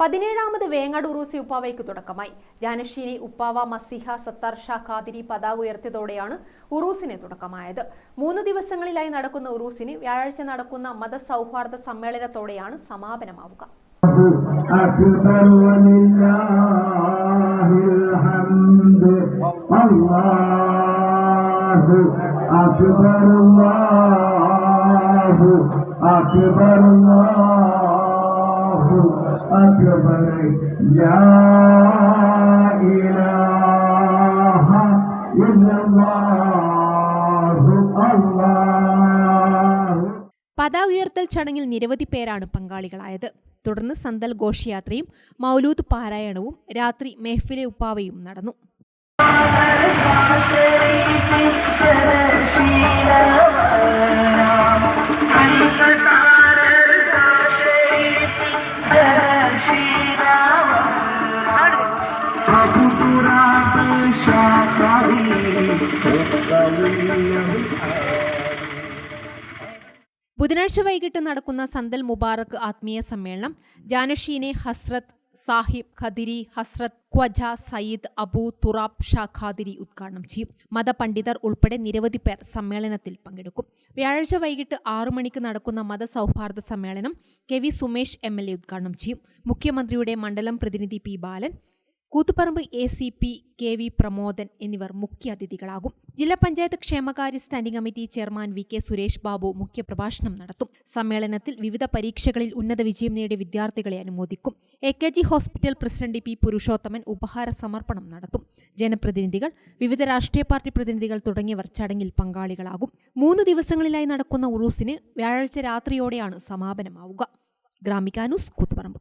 പതിനേഴാമത് വേങ്ങാട് ഉറൂസി ഉപ്പാവയ്ക്ക് തുടക്കമായി. ജാനശ്ശേരി ഉപ്പാവ മസിഹ സത്താർ ഷാ ഖാദിരി പതാക ഉയർത്തിയതോടെയാണ് ഉറൂസിന് തുടക്കമായത്. മൂന്ന് ദിവസങ്ങളിലായി നടക്കുന്ന ഉറൂസിന് വ്യാഴാഴ്ച നടക്കുന്ന മതസൗഹാർദ്ദ സമ്മേളനത്തോടെയാണ് സമാപനമാവുക. അക്ബർ അക്ബർ أكبر الله أكبر الله أكبر لا إله إلا الله الله പതാക ഉയർത്തൽ ചടങ്ങിൽ നിരവധി പേരാണ് പങ്കാളികളായത് തുടർന്ന് സന്തൽ ഘോഷയാത്രയും മൗലൂദ് പാരായണവും രാത്രി മെഹ്ഫിലെ ഉപ്പാവയും നടന്നു ബുധനാഴ്ച വൈകിട്ട് നടക്കുന്ന സന്തൽ മുബാറക് ആത്മീയ സമ്മേളനം ജാനഷീനെ ഹസ്രത് സാഹിബ് ഖദിരി ഹസ്രത് ഖ്വജ സയ്യിദ് അബു തുറാബ് ഷാ ഖാദിരി ഉദ്ഘാടനം ചെയ്യും. മതപണ്ഡിതർ ഉൾപ്പെടെ നിരവധി പേർ സമ്മേളനത്തിൽ പങ്കെടുക്കും. വ്യാഴാഴ്ച വൈകിട്ട് ആറു മണിക്ക് നടക്കുന്ന മതസൗഹാർദ്ദ സമ്മേളനം K V Sumesh M L A ഉദ്ഘാടനം ചെയ്യും. മുഖ്യമന്ത്രിയുടെ മണ്ഡലം പ്രതിനിധി P Balan Koothuparamba A C P K V Pramodan എന്നിവർ മുഖ്യാതിഥികളാകും ജില്ലാ പഞ്ചായത്ത് ക്ഷേമകാര്യ standing committee chairman V K Suresh Babu മുഖ്യപ്രഭാഷണം നടത്തും. സമ്മേളനത്തിൽ വിവിധ പരീക്ഷകളിൽ ഉന്നത വിജയം നേടിയ വിദ്യാർത്ഥികളെ അനുമോദിക്കും. A K G hospital president P Purushothaman ഉപഹാര സമർപ്പണം നടത്തും. ജനപ്രതിനിധികൾ വിവിധ രാഷ്ട്രീയ പാർട്ടി പ്രതിനിധികൾ തുടങ്ങിയവർ ചടങ്ങിൽ പങ്കാളികളാകും. മൂന്ന് ദിവസങ്ങളിലായി നടക്കുന്ന ഉറൂസിന് വ്യാഴാഴ്ച രാത്രിയോടെയാണ് സമാപനമാവുക. ഗ്രാമിക കൂത്തുപറമ്പ്.